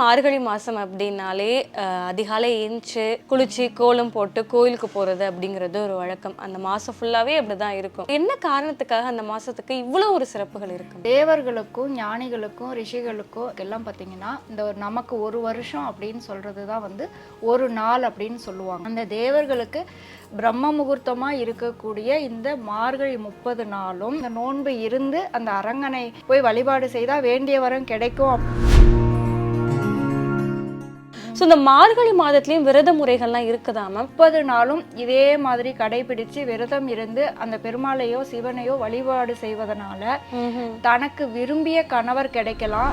மார்கழி மாதம் அப்படின்னாலே அதிகாலை ஏஞ்சி குளிச்சு கோலம் போட்டு கோயிலுக்கு போகிறது அப்படிங்கிறது ஒரு வழக்கம். அந்த மாதம் ஃபுல்லாகவே அப்படி தான் இருக்கும். என்ன காரணத்துக்காக அந்த மாதத்துக்கு இவ்வளோ ஒரு சிறப்புகள் இருக்கும் தேவர்களுக்கும் ஞானிகளுக்கும் ரிஷிகளுக்கும் எல்லாம் பார்த்தீங்கன்னா இந்த ஒரு நமக்கு ஒரு வருஷம் அப்படின்னு சொல்கிறது தான் வந்து ஒரு நாள் அப்படின்னு சொல்லுவாங்க. அந்த தேவர்களுக்கு பிரம்ம முகூர்த்தமாக இருக்கக்கூடிய இந்த மார்கழி முப்பது நாளும் இந்த நோன்பு இருந்து அந்த அரங்கனை போய் வழிபாடு செய்தால் வேண்டிய வரம் கிடைக்கும். ஸோ இந்த மார்கழி மாதத்துலேயும் விரத முறைகள்லாம் இருக்குதா மேம் முப்பது நாளும் இதே மாதிரி கடைபிடிச்சு விரதம் இருந்து அந்த பெருமாளையோ சிவனையோ வழிபாடு செய்வதனால தனக்கு விரும்பிய கணவர் கிடைக்கலாம்.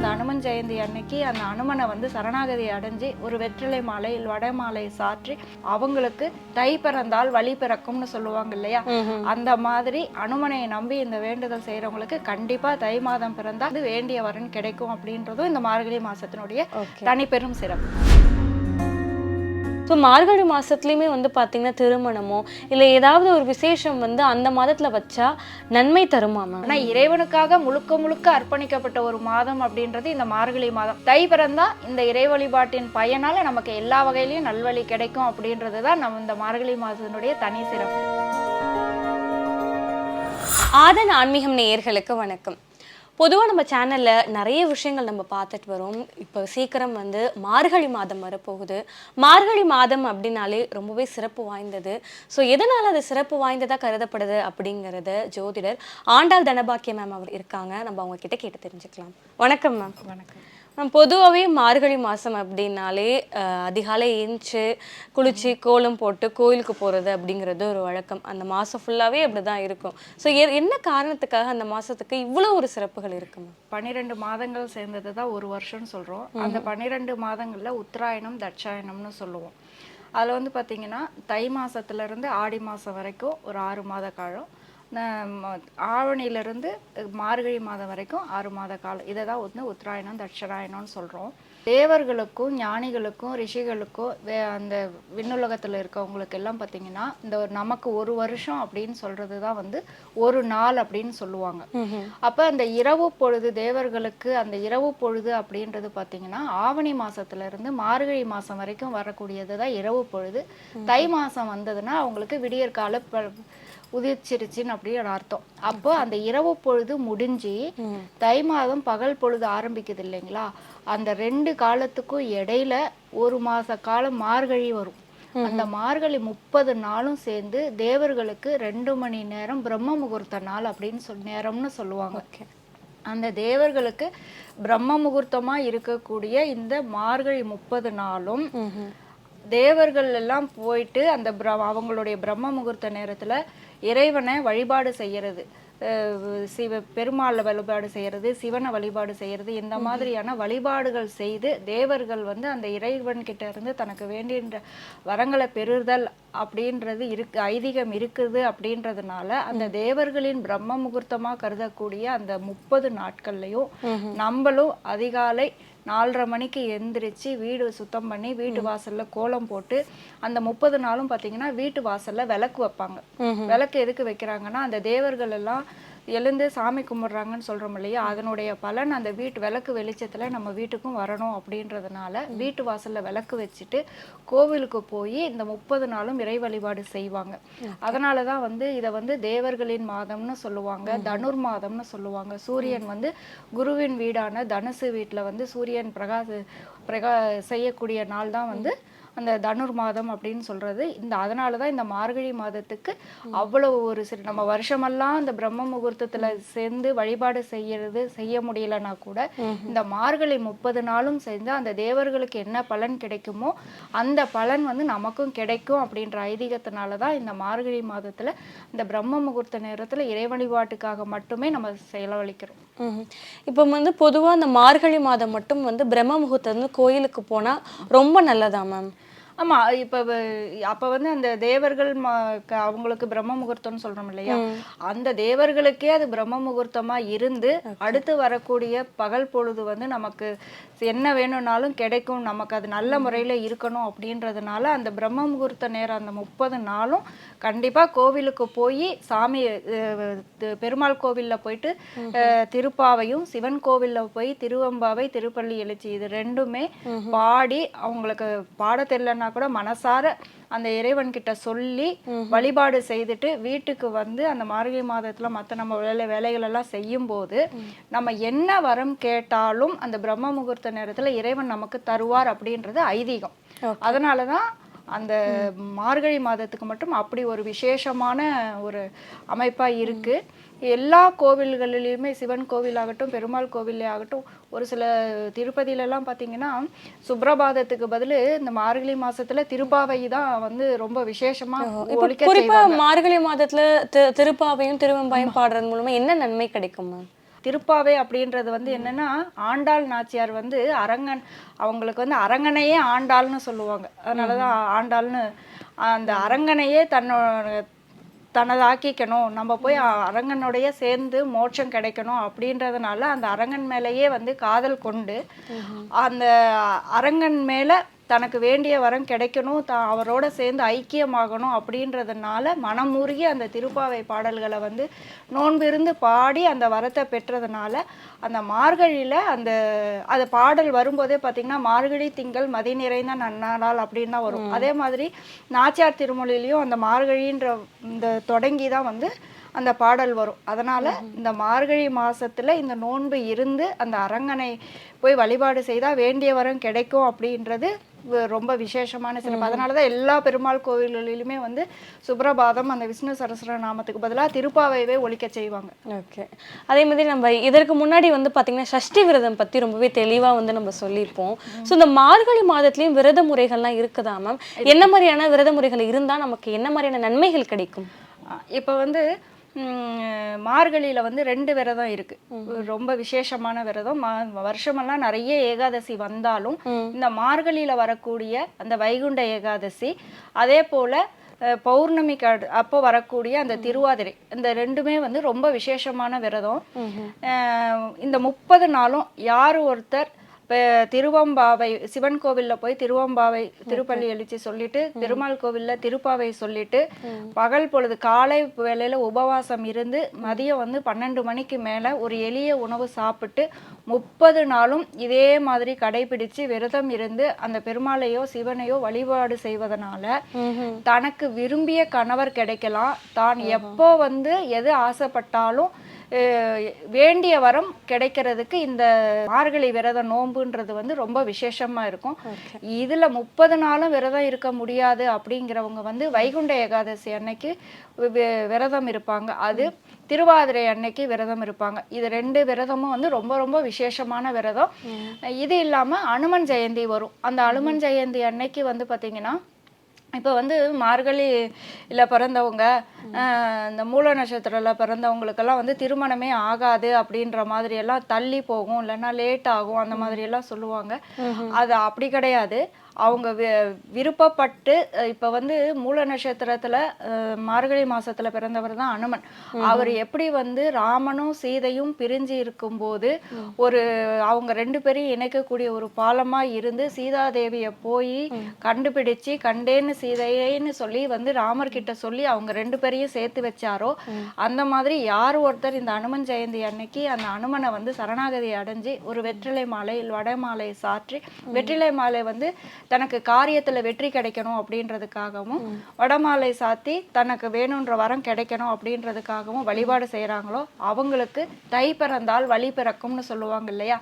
இந்த அனுமன் ஜெயந்தி அன்னைக்கு அந்த அனுமனை வந்து சரணாகதி அடைஞ்சு ஒரு வெற்றிலை மாலை வடை மாலை சாற்றி அவங்களுக்கு தை பிறந்தால் வழி பிறக்கும்னு சொல்லுவாங்க இல்லையா? அந்த மாதிரி அனுமனை நம்பி இந்த வேண்டுதல் செய்யறவங்களுக்கு கண்டிப்பா தை மாதம் பிறந்தா அது வேண்டிய வரன் கிடைக்கும் அப்படின்றதும் இந்த மார்கழி மாசத்தினுடைய தனிப்பெரும் சிறப்பு. ஸோ மார்கழி மாதத்துலேயுமே வந்து பார்த்தீங்கன்னா திருமணமோ இல்லை ஏதாவது ஒரு விசேஷம் வந்து அந்த மாதத்தில் வச்சா நன்மை தருமா மேம் ஆனா இறைவனுக்காக முழுக்க முழுக்க அர்ப்பணிக்கப்பட்ட ஒரு மாதம் அப்படின்றது இந்த மார்கழி மாதம். தை பிறந்தா இந்த இறை வழிபாட்டின் பயனால நமக்கு எல்லா வகையிலயும் நல்வழி கிடைக்கும் அப்படின்றது தான் நம்ம இந்த மார்கழி மாதத்தினுடைய தனி சிறப்பு. ஆதன் ஆன்மீகம் நேயர்களுக்கு வணக்கம். பொதுவாக நம்ம சேனலில் நிறைய விஷயங்கள் நம்ம பார்த்துட்டு வரோம். இப்போ சீக்கிரம் வந்து மார்கழி மாதம் வரப்போகுது. மார்கழி மாதம் அப்படின்னாலே ரொம்பவே சிறப்பு வாய்ந்தது. ஸோ எதனால் அது சிறப்பு வாய்ந்ததாக கருதப்படுது அப்படிங்கிறத ஜோதிடர் ஆண்டாள் தனபாக்கிய மேம் அவர் இருக்காங்க. நம்ம அவங்க கிட்ட கேட்டு தெரிஞ்சுக்கலாம். வணக்கம் மேம் வணக்கம். பொதுவாகவே மார்கழி மாதம் அப்படின்னாலே அதிகாலை ஏஞ்சி குளிச்சு கோலம் போட்டு கோயிலுக்கு போகிறது அப்படிங்கிறது ஒரு வழக்கம். அந்த மாதம் ஃபுல்லாகவே அப்படி தான் இருக்கும் ஸோ என்ன காரணத்துக்காக அந்த மாதத்துக்கு இவ்வளோ ஒரு சிறப்புகள் இருக்கு மேம்? பன்னிரெண்டு மாதங்கள் சேர்ந்தது தான் ஒரு வருஷம்னு சொல்றோம். அந்த பன்னிரெண்டு மாதங்கள்ல உத்தராயணம் தட்சாயணம்னு சொல்லுவோம். அதுல வந்து பாத்தீங்கன்னா தை மாசத்துல இருந்து ஆடி மாசம் வரைக்கும் ஒரு ஆறு மாத காலம். ஆவணியிலிருந்து மார்கழி மாதம் வரைக்கும் ஆறு மாத காலம் இதை தான் வந்து உத்தராயணம் தட்சராயணம்னு சொல்றோம். தேவர்களுக்கும் ஞானிகளுக்கும் ரிஷிகளுக்கும் வே அந்த விண்ணுலகத்துல இருக்கவங்களுக்கு எல்லாம் பார்த்தீங்கன்னா இந்த ஒரு நமக்கு ஒரு வருஷம் அப்படின்னு சொல்றது தான் வந்து ஒரு நாள் அப்படின்னு சொல்லுவாங்க. அப்ப அந்த இரவு பொழுது தேவர்களுக்கு அந்த இரவு பொழுது அப்படின்றது பாத்தீங்கன்னா ஆவணி மாசத்துல இருந்து மார்கழி மாசம் வரைக்கும் வரக்கூடியது தான் இரவு பொழுது. தை மாசம் வந்ததுன்னா அவங்களுக்கு விடியற்கால உதிர்ச்சிருச்சுன்னு அப்படின்னு அர்த்தம். அப்போ அந்த இரவு பொழுது முடிஞ்சு தை மாதம் பகல் பொழுது ஆரம்பிக்குது இல்லைங்களா? அந்த ரெண்டு காலத்துக்கும் இடையில ஒரு மாச காலம் மார்கழி வரும். அந்த மார்கழி முப்பது நாளும் சேர்ந்து தேவர்களுக்கு ரெண்டு மணி நேரம் பிரம்ம முகூர்த்த நாள் அப்படின்னு சொல் நேரம்னு சொல்லுவாங்க. அந்த தேவர்களுக்கு பிரம்ம முகூர்த்தமா இருக்கக்கூடிய இந்த மார்கழி முப்பது நாளும் தேவர்கள் எல்லாம் போயிட்டு அந்த பிர- அவங்களுடைய பிரம்ம முகூர்த்த நேரத்துல இறைவனை வழிபாடு செய்யறது. அஹ் சிவ பெருமாளை வழிபாடு செய்யறது சிவனை வழிபாடு செய்யறது இந்த மாதிரியான வழிபாடுகள் செய்து தேவர்கள் வந்து அந்த இறைவன் கிட்ட இருந்து தனக்கு வேண்டின்ற வரங்களை பெறுதல் அப்படின்றது இருக்கு ஐதீகம் இருக்குது அப்படின்றதுனால அந்த தேவர்களின் பிரம்ம முகூர்த்தமா கருதக்கூடிய அந்த முப்பது நாட்கள்லயும் நம்மளும் அதிகாலை நாலரை மணிக்கு எந்திரிச்சு வீடு சுத்தம் பண்ணி வீட்டு வாசல்ல கோலம் போட்டு அந்த முப்பது நாளும் பாத்தீங்கன்னா வீட்டு வாசல்ல விளக்கு வைப்பாங்க. விளக்கு எதுக்கு வைக்கிறாங்கன்னா அந்த தேவர்கள் எல்லாம் எழுந்து சாமி கும்பிடுறாங்கன்னு சொல்றோம் இல்லையா? அதனுடைய பலன் அந்த வீட்டு விளக்கு வெளிச்சத்துல நம்ம வீட்டுக்கும் வரணும் அப்படின்றதுனால வீட்டு வாசல்ல விளக்கு வச்சுட்டு கோவிலுக்கு போய் இந்த முப்பது நாளும் இறை வழிபாடு செய்வாங்க. அதனால தான் வந்து இதை வந்து தேவர்களின் மாதம்னு சொல்லுவாங்க தனுர் மாதம்னு சொல்லுவாங்க. சூரியன் வந்து குருவின் வீடான தனுசு வீட்டுல வந்து சூரியன் பிரகாச பிரகா செய்யக்கூடிய நாள் தான் வந்து அந்த தனுர் மாதம் அப்படின்னு சொல்றது. இந்த அதனால தான் இந்த மார்கழி மாதத்துக்கு அவ்வளவு ஒரு சிறு நம்ம வருஷமெல்லாம் இந்த பிரம்ம முகூர்த்தத்துல சேர்ந்து வழிபாடு செய்யறது செய்ய முடியலன்னா கூட இந்த மார்கழி முப்பது நாளும் சேர்ந்து அந்த தேவர்களுக்கு என்ன பலன் கிடைக்குமோ அந்த பலன் வந்து நமக்கும் கிடைக்கும் அப்படின்ற ஐதீகத்தினால தான் இந்த மார்கழி மாதத்துல இந்த பிரம்ம முகூர்த்த நேரத்துல இறை வழிபாட்டுக்காக மட்டுமே நம்ம செலவழிக்கிறோம். இப்போ வந்து பொதுவாக அந்த மார்கழி மாதம் மட்டும் வந்து பிரம்ம முகூர்த்தம் வந்து கோயிலுக்கு போனால் ரொம்ப நல்லதா மேம்? ஆமா இப்ப அப்ப வந்து அந்த தேவர்கள் அவங்களுக்கு பிரம்ம முகூர்த்தம்னு சொல்றோம் இல்லையா? அந்த தேவர்களுக்கே அது பிரம்ம முகூர்த்தமா இருந்து அடுத்து வரக்கூடிய பகல் பொழுது வந்து நமக்கு என்ன வேணும்னாலும் கிடைக்கும் நமக்கு அது நல்ல முறையில இருக்கணும் அப்படின்றதுனால அந்த பிரம்ம முகூர்த்த நேரம் அந்த முப்பது நாளும் கண்டிப்பா கோவிலுக்கு போய் சாமி பெருமாள் கோவில்ல போயிட்டு திருப்பாவையும் சிவன் கோவில்ல போய் திருவம்பாவை திருப்பள்ளி எழுச்சி இது ரெண்டுமே பாடி அவங்களுக்கு பாட தெரியலன்னா கூட மனசார அந்த இறைவன் கிட்ட சொல்லி வழிபாடு செய்துட்டு வீட்டுக்கு வந்து அந்த மார்கழி மாதத்துல மத்த நம்ம வேலை வேலைகள் எல்லாம் செய்யும் போது நம்ம என்ன வரம் கேட்டாலும் அந்த பிரம்ம முகூர்த்த நேரத்துல இறைவன் நமக்கு தருவார் அப்படின்றது ஐதீகம். அதனாலதான் அந்த மார்கழி மாதத்துக்கு மட்டும் அப்படி ஒரு விசேஷமான ஒரு அமைப்பா இருக்கு. எல்லா கோவில்களிலுமே சிவன் கோவிலாகட்டும் பெருமாள் கோவிலே ஆகட்டும் ஒரு சில திருப்பதியில எல்லாம் பாத்தீங்கன்னா சுப்ரபாதத்துக்கு பதிலு இந்த மார்கழி மாசத்துல திருப்பாவை தான் வந்து ரொம்ப விசேஷமா குறிப்பா மார்கழி மாதத்துல திருப்பாவையும் திருவெம்பாயும் பாடுறது மூலமா என்ன நன்மை கிடைக்கும் மேம்? திருப்பாவை அப்படின்றது வந்து என்னன்னா ஆண்டாள் நாச்சியார் வந்து அரங்கன் அவங்களுக்கு வந்து அரங்கனையே ஆண்டாள்னு சொல்லுவாங்க. அதனாலதான் ஆண்டாள்னு அந்த அரங்கனையே தன்னோட தனதாக்கிக்கணும். நம்ம போய் அரங்கனுடைய சேர்ந்து மோட்சம் கிடைக்கணும் அப்படின்றதுனால அந்த அரங்கன் மேலேயே வந்து காதல் கொண்டு அந்த அரங்கன் மேல தனக்கு வேண்டிய வரம் கிடைக்கணும் த அவரோட சேர்ந்து ஐக்கியமாகணும் அப்படின்றதுனால மனமுருகி அந்த திருப்பாவை பாடல்களை வந்து நோன்பிருந்து பாடி அந்த வரத்தை பெற்றதுனால அந்த மார்கழியில அந்த அது பாடல் வரும்போதே பார்த்தீங்கன்னா மார்கழி திங்கள் மதி நிறைந்த நன்னாளால் அப்படின்னு தான் வரும். அதே மாதிரி நாச்சியார் திருமொழியிலையும் அந்த மார்கழின்ற இந்த தொடங்கி தான் வந்து அந்த பாடல் வரும். அதனால இந்த மார்கழி மாசத்துல இந்த நோன்பு இருந்து அந்த அரங்கனை போய் வழிபாடு செய்தா வேண்டிய வரம் கிடைக்கும் அப்படின்றது ரொம்ப விசேஷமான சிறப்பு அதனால தான் எல்லா பெருமாள் கோவில்களிலுமே வந்து சுப்ரபாதம் அந்த விஷ்ணு சரஸ்வர நாமத்துக்கு பதிலா திருப்பாவையவே ஒலிக்க செய்வாங்க. ஓகே. அதே மாதிரி நம்ம இதற்கு முன்னாடி வந்து பாத்தீங்கன்னா சஷ்டி விரதம் பத்தி ரொம்பவே தெளிவா வந்து நம்ம சொல்லியிருப்போம். ஸோ இந்த மார்கழி மாதத்துலயும் விரத முறைகள்லாம் இருக்குதா மேம் என்ன மாதிரியான விரத முறைகள் இருந்தா நமக்கு என்ன மாதிரியான நன்மைகள் கிடைக்கும்? இப்ப வந்து மார்கழியில வந்து ரெண்டு விரதம் இருக்கு. ரொம்ப விசேஷமான விரதம். வருஷமெல்லாம் நிறைய ஏகாதசி வந்தாலும் இந்த மார்கழியில வரக்கூடிய அந்த வைகுண்ட ஏகாதசி அதே போல பௌர்ணமிக்கு அடு- அப்போ வரக்கூடிய அந்த திருவாதிரை இந்த ரெண்டுமே வந்து ரொம்ப விசேஷமான விரதம். இந்த முப்பது நாளும் யார் ஒருத்தர் இப்போ திருவம்பாவை சிவன் கோவில்ல போய் திருவம்பாவை திருப்பள்ளி எழுச்சி சொல்லிட்டு பெருமாள் கோவில்ல திருப்பாவை சொல்லிட்டு பகல் பொழுது காலை வேளையில உபவாசம் இருந்து மதியம் வந்து பன்னெண்டு மணிக்கு மேல ஒரு எளிய உணவு சாப்பிட்டு முப்பது நாளும் இதே மாதிரி கடைபிடிச்சு விரதம் இருந்து அந்த பெருமாளையோ சிவனையோ வழிபாடு செய்வதனால தனக்கு விரும்பிய கணவர் கிடைக்கலாம். தான் எப்போ வந்து எது ஆசைப்பட்டாலும் வேண்டிய வரம் கிடைக்கிறதுக்கு இந்த மார்கழி விரத நோன்புன்றது வந்து ரொம்ப விசேஷமா இருக்கும். இதுல முப்பது நாளும் விரதம் இருக்க முடியாது அப்படிங்கிறவங்க வந்து வைகுண்ட ஏகாதசி அன்னைக்கு விரதம் இருப்பாங்க. அது திருவாதிரை அன்னைக்கு விரதம் இருப்பாங்க. இது ரெண்டு விரதமும் வந்து ரொம்ப ரொம்ப விசேஷமான விரதம். இது இல்லாம அனுமன் ஜெயந்தி வரும். அந்த அனுமன் ஜெயந்தி அன்னைக்கு வந்து பாத்தீங்கன்னா இப்போ வந்து மார்கழியில் பிறந்தவங்க ஆஹ் இந்த மூல நட்சத்திரத்தில் பிறந்தவங்களுக்கெல்லாம் வந்து திருமணமே ஆகாது அப்படின்ற மாதிரி எல்லாம் தள்ளி போகும். இல்லைன்னா லேட் ஆகும். அந்த மாதிரி எல்லாம் சொல்லுவாங்க. அது அப்படி கிடையாது. அவங்க வி- விருப்பப்பட்டு இப்ப வந்து மூல நட்சத்திரத்துல மார்கழி மாசத்துல பிறந்தவர் தான் அனுமன். அவர் எப்படி வந்து ராமனும் சீதையும் பிரிஞ்சு இருக்கும்போது ஒரு அவங்க ரெண்டு பேரையும் இணைக்கக்கூடிய ஒரு பாலமா இருந்து சீதாதேவிய போய் கண்டுபிடிச்சு கண்டேன்னு சீதையேன்னு சொல்லி வந்து ராமர் கிட்ட சொல்லி அவங்க ரெண்டு பேரையும் சேர்த்து வச்சாரோ அந்த மாதிரி யார் ஒருத்தர் இந்த அனுமன் ஜெயந்தி அன்னைக்கு அந்த அனுமனை வந்து சரணாகதி அடைஞ்சு ஒரு வெற்றிலை மாலை வடை மாலை சாற்றி வெற்றிலை மாலை வந்து தனக்கு காரியத்துல வெற்றி கிடைக்கணும் அப்படின்றதுக்காகவும் வடமாலை சாத்தி தனக்கு வேணுன்ற வரம் கிடைக்கணும் அப்படின்றதுக்காகவும் வழிபாடு செய்யறாங்களோ அவங்களுக்கு தை பிறந்தால் வழி பிறக்கும்னு சொல்லுவாங்க இல்லையா?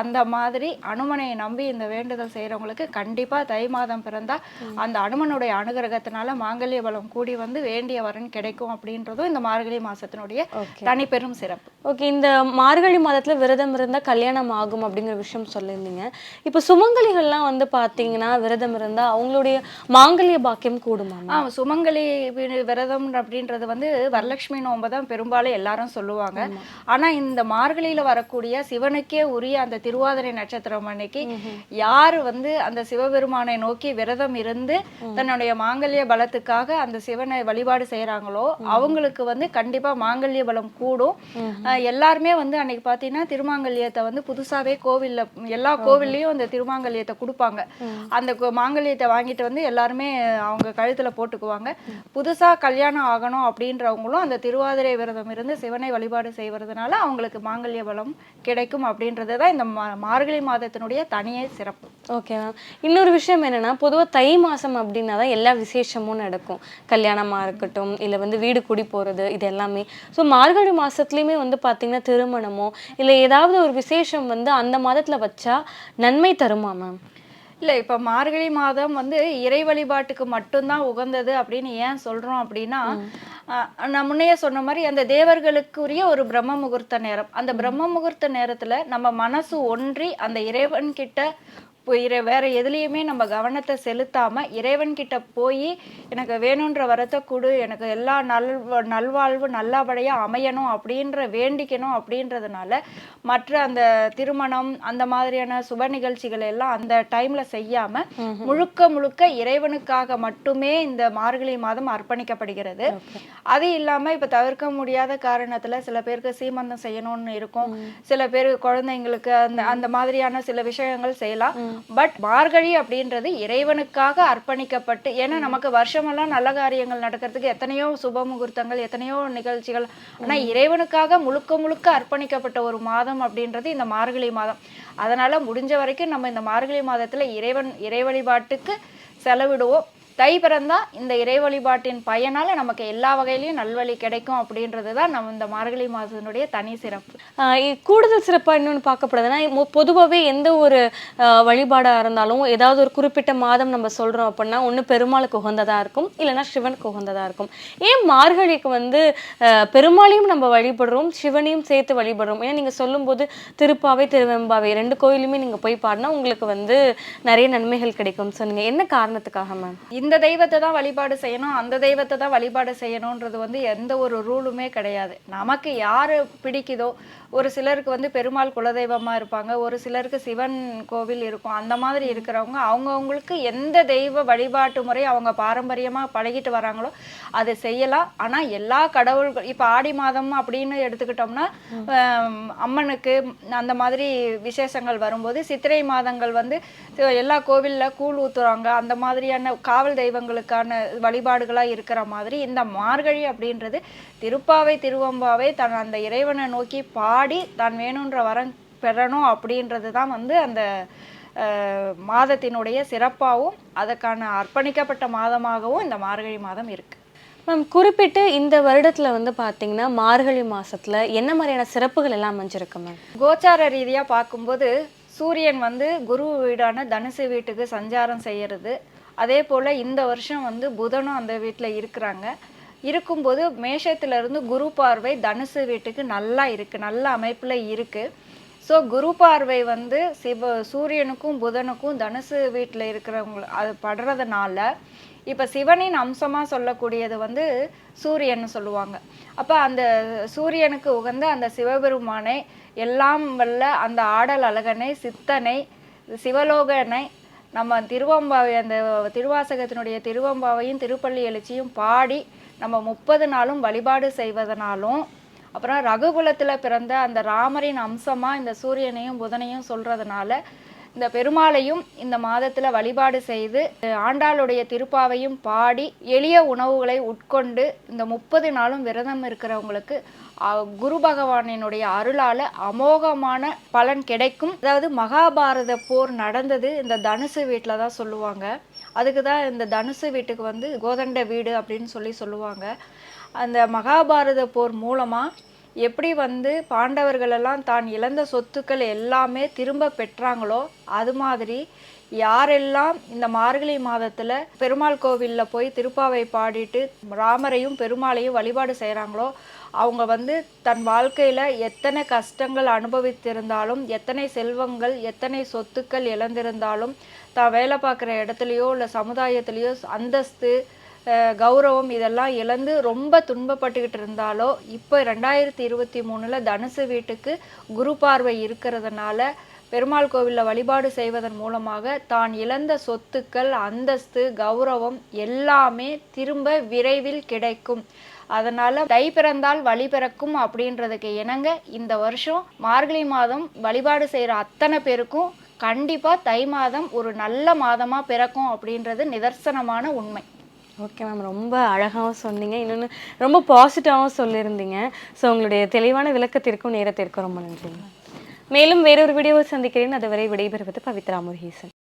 அந்த மாதிரி அனுமனை நம்பி இந்த வேண்டுதல் செய்யறவங்களுக்கு கண்டிப்பா தை மாதம் பிறந்தா அந்த அனுமனுடைய அனுகிரகத்தினால மாங்கல்ய பலம் கூடி வந்து வேண்டிய வரன் கிடைக்கும் அப்படின்றதும் இந்த மார்கழி மாசத்தினுடைய தனி பெரும் சிறப்பு. ஓகே இந்த மார்கழி மாதத்துல விரதம் இருந்தா கல்யாணம் ஆகும் அப்படிங்கிற விஷயம் சொல்லியிருந்தீங்க. இப்போ சுமங்கலிகள்லாம் வந்து பாத்தீங்கன்னா விரதம் இருந்தா அவங்களுடைய மாங்கல்ய பாக்கியம் கூடுமா ஆ சுமங்கலி விரதம் அப்படின்றது வந்து வரலட்சுமி நோன்பை தான் பெரும்பாலும் எல்லாரும் சொல்லுவாங்க. ஆனா இந்த மார்கழியில வரக்கூடிய சிவனுக்கே உரிய அந்த திருவாதிரை நட்சத்திரம் அன்னைக்கு யார் வந்து அந்த சிவபெருமானை நோக்கி விரதம் இருந்து தன்னுடைய மாங்கல்ய பலத்துக்காக அந்த சிவனை வழிபாடு செய்றாங்களோ அவங்களுக்கு வந்து கண்டிப்பா மாங்கல்ய பலம் கூடும். எல்லாருமே வந்து அன்னைக்கு பாத்தீங்கன்னா திருமாங்கல்யத்தை வந்து புதுசாவே கோவில்ல எல்லா கோவில்லையும் அந்த திருமாங்கல்யத்தை கொடுப்பாங்க. அந்த கு- மாங்கல்யத்தை வாங்கிட்டு வந்து எல்லாருமே அவங்க கழுத்தில் போட்டுக்குவாங்க. புதுசாக கல்யாணம் ஆகணும் அப்படின்றவங்களும் அந்த திருவாதிரை விரதம் இருந்து சிவனை வழிபாடு செய்வதனால அவங்களுக்கு மாங்கல்ய பலம் கிடைக்கும் அப்படின்றது தான் இந்த மா- மார்கழி மாதத்தினுடைய தனியே சிறப்பு. Okay ma'am. இன்னொரு விஷயம் என்னென்னா பொதுவாக தை மாதம் அப்படின்னா தான் எல்லா விசேஷமும் நடக்கும். கல்யாணமாக இருக்கட்டும் இல்லை வந்து வீடு குடி போகிறது இது எல்லாமே. ஸோ மார்கழி மாதத்துலேயுமே வந்து பார்த்திங்கன்னா திருமணமோ இல்லை ஏதாவது ஒரு விசேஷம் வந்து அந்த மாதத்தில் வச்சா நன்மை தருமா மேம்? இல்ல இப்ப மார்கழி மாதம் வந்து இறை வழிபாட்டுக்கு மட்டும்தான் உகந்தது அப்படின்னு ஏன் சொல்றோம் அப்படின்னா நான் முன்னையே சொன்ன மாதிரி அந்த தேவர்களுக்குரிய ஒரு பிரம்ம முகூர்த்த நேரம். அந்த பிரம்ம முகூர்த்த நேரத்துல நம்ம மனசு ஒன்றி அந்த இறைவன் கிட்ட போய் இறை- வேற எதுலேயுமே நம்ம கவனத்தை செலுத்தாம இறைவன் கிட்ட போய் எனக்கு வேணுன்ற வரத்தை கொடு எனக்கு எல்லா நல் நல்வாழ்வு நல்லபடியா அமையணும் அப்படின்ற வேண்டிக்கணும் அப்படின்றதுனால மற்ற அந்த திருமணம் அந்த மாதிரியான சுப நிகழ்ச்சிகள் எல்லாம் அந்த டைம்ல செய்யாம முழுக்க முழுக்க இறைவனுக்காக மட்டுமே இந்த மார்கழி மாதம் அர்ப்பணிக்கப்படுகிறது. அது இல்லாம இப்ப தவிர்க்க முடியாத காரணத்துல சில பேருக்கு சீமந்தம் செய்யணும்னு இருக்கும். சில பேர் குழந்தைங்களுக்கு அந்த அந்த மாதிரியான சில விஷயங்கள் செய்யலாம். பட் மார்கழி அப்படின்றது இறைவனுக்காக அர்ப்பணிக்கப்பட்டு ஏன்னா நமக்கு வருஷமெல்லாம் நல்ல காரியங்கள் நடக்கிறதுக்கு எத்தனையோ சுப முகூர்த்தங்கள் எத்தனையோ நிகழ்ச்சிகள். ஆனா இறைவனுக்காக முழுக்க முழுக்க அர்ப்பணிக்கப்பட்ட ஒரு மாதம் அப்படின்றது இந்த மார்கழி மாதம். அதனால முடிஞ்ச வரைக்கும் நம்ம இந்த மார்கழி மாதத்துல இறைவன் இறை வழிபாட்டுக்கு செலவிடுவோம். தை பிறந்தா இந்த இறை வழிபாட்டின் பயனால நமக்கு எல்லா வகையிலையும் நல்வழி கிடைக்கும் அப்படின்றது தான் நம்ம இந்த மார்கழி மாதத்தினுடைய தனி சிறப்பு. கூடுதல் சிறப்பாக இன்னொன்று பார்க்கப்படுதுன்னா பொதுவாகவே எந்த ஒரு வழிபாடாக இருந்தாலும் ஏதாவது ஒரு குறிப்பிட்ட மாதம் நம்ம சொல்கிறோம் அப்படின்னா ஒன்று பெருமாளுக்கு உகந்ததாக இருக்கும் இல்லைன்னா சிவனுக்கு உகந்ததாக இருக்கும். ஏன் மார்கழிக்கு வந்து பெருமாளையும் நம்ம வழிபடுறோம் சிவனையும் சேர்த்து வழிபடுறோம்? ஏன்னா நீங்கள் சொல்லும்போது திருப்பாவை திருவெம்பாவை ரெண்டு கோயிலுமே நீங்கள் போய் பாடினா உங்களுக்கு வந்து நிறைய நன்மைகள் கிடைக்கும் சொன்னீங்க. என்ன காரணத்துக்காக மேம் இந்த தெய்வத்தை தான் வழிபாடு செய்யணும் அந்த தெய்வத்தை தான் வழிபாடு செய்யணுன்றது வந்து எந்த ஒரு ரூலுமே கிடையாது. நமக்கு யாரு பிடிக்குதோ ஒரு சிலருக்கு வந்து பெருமாள் குலதெய்வமாக இருப்பாங்க ஒரு சிலருக்கு சிவன் கோவில் இருக்கும். அந்த மாதிரி இருக்கிறவங்க அவங்கவுங்களுக்கு எந்த தெய்வ வழிபாட்டு முறை அவங்க பாரம்பரியமாக பழகிட்டு வராங்களோ அதை செய்யலாம். ஆனால் எல்லா கடவுள்கள் இப்போ ஆடி மாதம் அப்படின்னு எடுத்துக்கிட்டோம்னா அம்மனுக்கு அந்த மாதிரி விசேஷங்கள் வரும்போது சித்திரை மாதங்கள் வந்து எல்லா கோவில்ல கூழ் ஊத்துறாங்க. அந்த மாதிரியான காவல் தெய்வங்களுக்கான வழிபாடுகளாக இருக்கிற மாதிரி இந்த மார்கழி அப்படின்றது திருப்பாவை திருவம்பாவை தன் அந்த இறைவனை நோக்கி பா பாடி தான் வேணுன்ற வரம் பெறணும் அப்படின்றது தான் வந்து அந்த மாதத்தினுடைய சிறப்பாகவும் அதுக்கான அர்ப்பணிக்கப்பட்ட மாதமாகவும் இந்த மார்கழி மாதம் இருக்கு. மேம் குறிப்பிட்டு இந்த வருடத்துல வந்து பாத்தீங்கன்னா மார்கழி மாசத்துல என்ன மாதிரியான சிறப்புகள் எல்லாம் அமைஞ்சிருக்கு மேம்? கோச்சார ரீதியா பார்க்கும்போது சூரியன் வந்து குரு வீடான தனுசு வீட்டுக்கு சஞ்சாரம் செய்யறது. அதே போல இந்த வருஷம் வந்து புதனும் அந்த வீட்டுல இருக்கிறாங்க. இருக்கும்போது மேஷத்துல இருந்து குரு பார்வை தனுசு வீட்டுக்கு நல்லா இருக்குது நல்ல அமைப்பில் இருக்குது ஸோ குரு பார்வை வந்து சிவ சூரியனுக்கும் புதனுக்கும் தனுசு வீட்டில் இருக்கிறவங்க அது படுறதுனால இப்போ சிவனின் அம்சமாக சொல்லக்கூடியது வந்து சூரியன் சொல்லுவாங்க. அப்போ அந்த சூரியனுக்கு உகந்த அந்த சிவபெருமானை எல்லாம் வல்ல அந்த ஆடல் அழகனை சித்தனை சிவலோகனை நம்ம திருவம்பாவை அந்த திருவாசகத்தினுடைய திருவம்பாவையும் திருப்பள்ளி எழுச்சியும் பாடி நம்ம முப்பது நாளும் வழிபாடு செய்வதனாலும் அப்புறம் ரகுகுலத்தில் பிறந்த அந்த ராமரின் அம்சமா இந்த சூரியனையும் புதனையும் சொல்றதுனால இந்த பெருமாளையும் இந்த மாதத்துல வழிபாடு செய்து ஆண்டாளுடைய திருப்பாவையும் பாடி எளிய உணவுகளை உட்கொண்டு இந்த முப்பது நாளும் விரதம் இருக்கிறவங்களுக்கு குரு பகவானினுடைய அருளால அமோகமான பலன் கிடைக்கும். அதாவது மகாபாரத போர் நடந்தது இந்த தனுசு வீட்டில் தான் சொல்லுவாங்க. அதுக்கு தான் இந்த தனுசு வீட்டுக்கு வந்து கோதண்ட வீடு அப்படின்னு சொல்லி சொல்லுவாங்க. அந்த மகாபாரத போர் மூலமாக எப்படி வந்து பாண்டவர்களெல்லாம் தான் இழந்த சொத்துக்கள் எல்லாமே திரும்ப பெற்றாங்களோ அது மாதிரி யாரெல்லாம் இந்த மார்கழி மாதத்தில் பெருமாள் கோவிலில் போய் திருப்பாவை பாடிட்டு ராமரையும் பெருமாளையும் வழிபாடு செய்கிறாங்களோ அவங்க வந்து தன் வாழ்க்கையில் எத்தனை கஷ்டங்கள் அனுபவித்திருந்தாலும் எத்தனை செல்வங்கள் எத்தனை சொத்துக்கள் இழந்திருந்தாலும் தான் வேலை பார்க்குற இடத்துலையோ இல்லை சமுதாயத்திலேயோ அந்தஸ்து கௌரவம் இதெல்லாம் இழந்து ரொம்ப துன்பப்பட்டுக்கிட்டு இருந்தாலோ இப்போ ரெண்டாயிரத்தி இருபத்தி மூணில் தனுசு வீட்டுக்கு குரு பார்வை இருக்கிறதுனால பெருமாள் கோவிலில் வழிபாடு செய்வதன் மூலமாக தான் இழந்த சொத்துக்கள் அந்தஸ்து கௌரவம் எல்லாமே திரும்ப விரைவில் கிடைக்கும். அதனால தை பிறந்தால் வழி பிறக்கும் அப்படின்றதுக்கு இணங்க இந்த வருஷம் மார்கழி மாதம் வழிபாடு செய்கிற அத்தனை பேருக்கும் கண்டிப்பாக தை மாதம் ஒரு நல்ல மாதமாக பிறக்கும் அப்படின்றது நிதர்சனமான உண்மை. ஓகே மேம் ரொம்ப அழகாகவும் சொன்னீங்க. இன்னொன்று ரொம்ப பாசிட்டிவாகவும் சொல்லியிருந்தீங்க ஸோ உங்களுடைய தெளிவான விளக்கத்திற்கும் நேரத்திற்கும் ரொம்ப நன்றி. மேலும் வேறொரு வீடியோவை சந்திக்கிறேன். அதுவரை விடைபெறுவது பவித்ரா முருகேசன்.